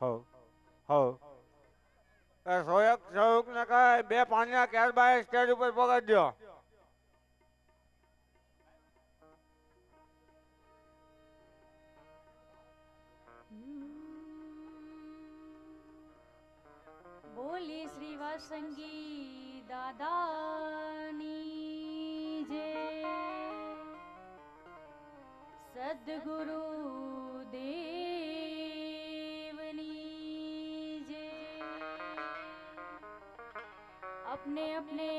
હો હો એ સોયક કઈ બે પાણીના કેર બાય સ્ટેજ ઉપર પગડજો બોલી શ્રી વાસંગી દાદાની જે સદગુરુ अपने अपने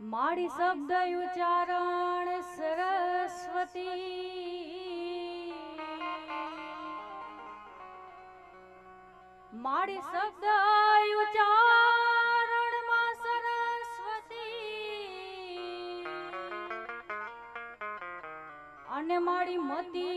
માડી શબ્દ ઉચ્ચારણ સરસ્વતી. માડી શબ્દ ઉચ્ચારણમાં સરસ્વતી. અને મારી મતી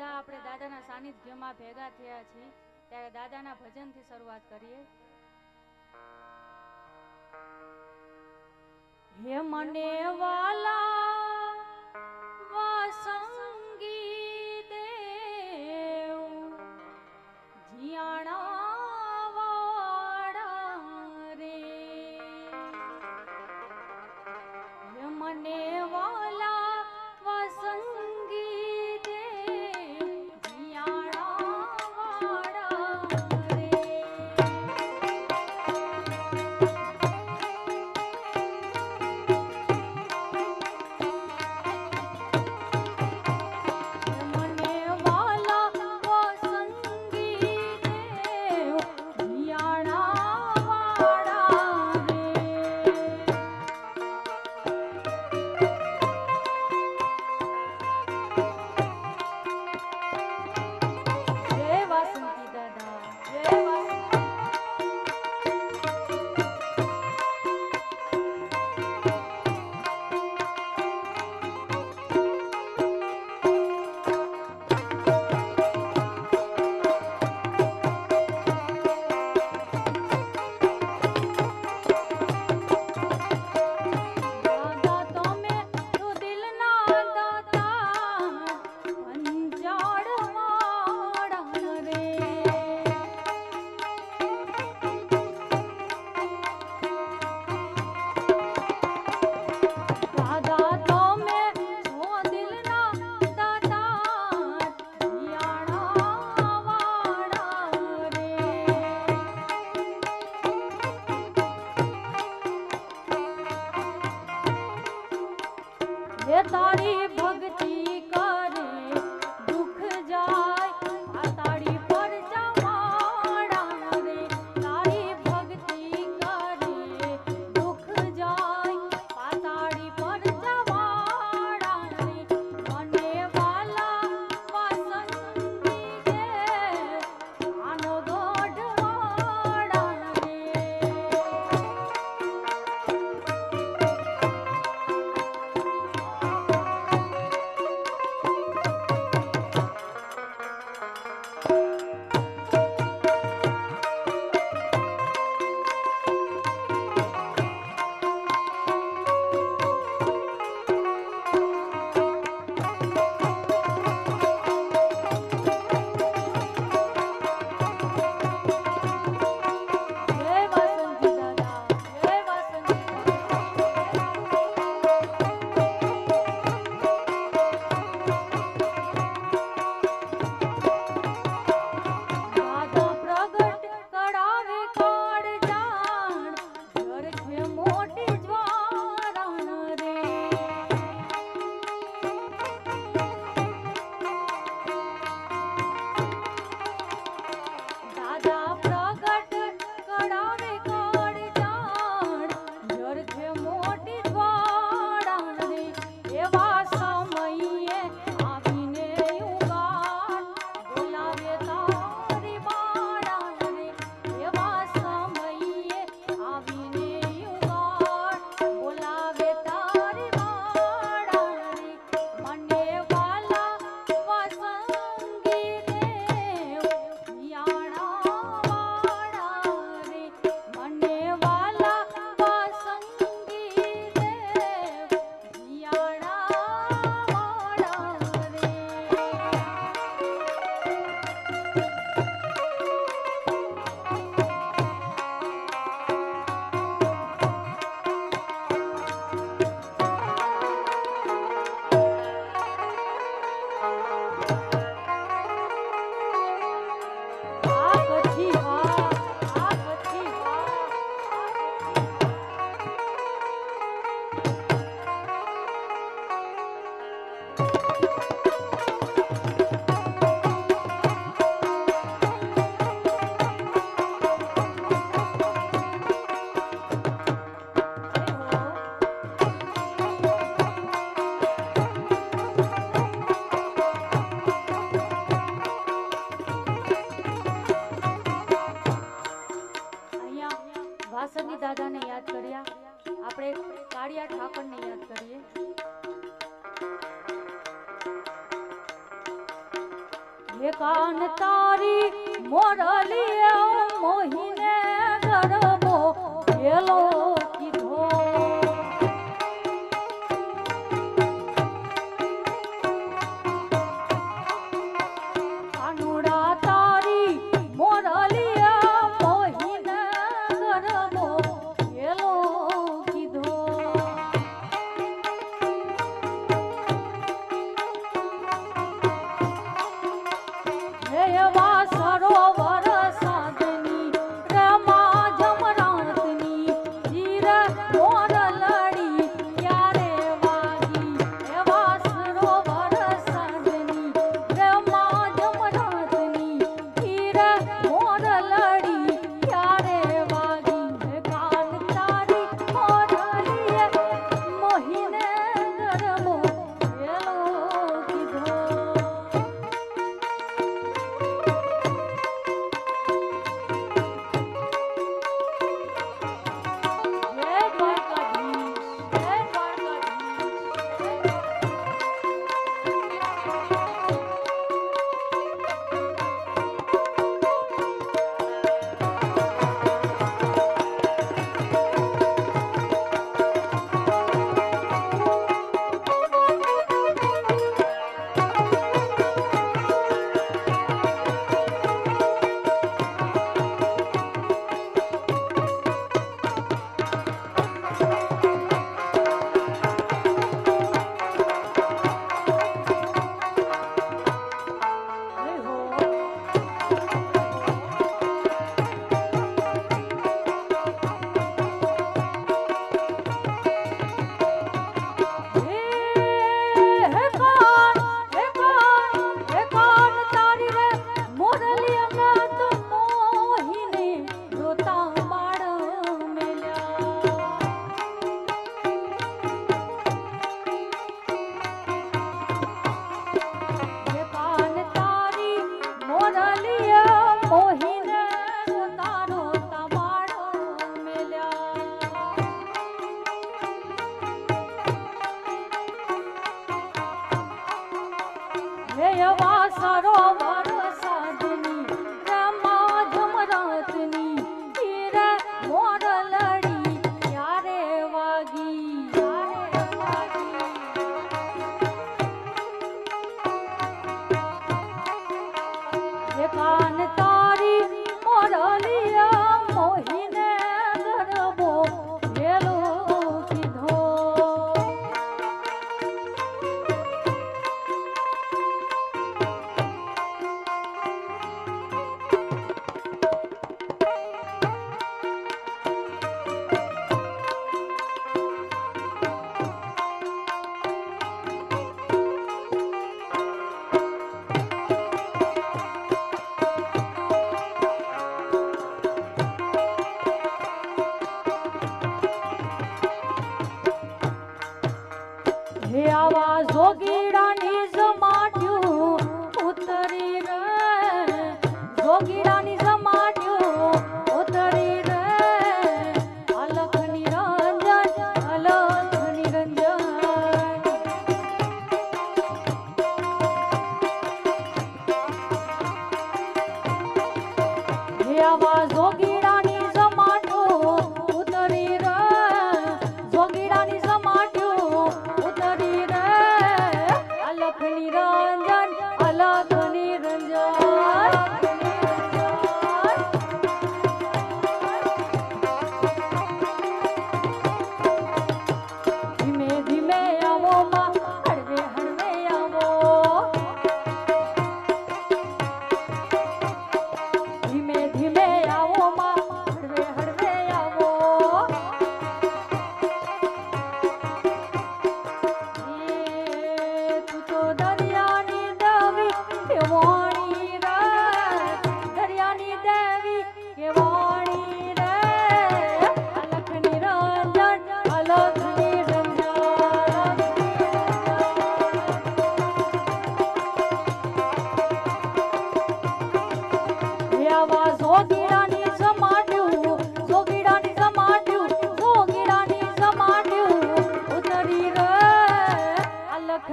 બધા આપણે દાદાના સાનિધ્યમાં ભેગા થયા છીએ ત્યારે દાદાના ભજનથી શરૂઆત કરીએ. હે મને વાલા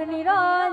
નિરો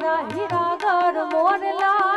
મારા હીરા ગર મોરલા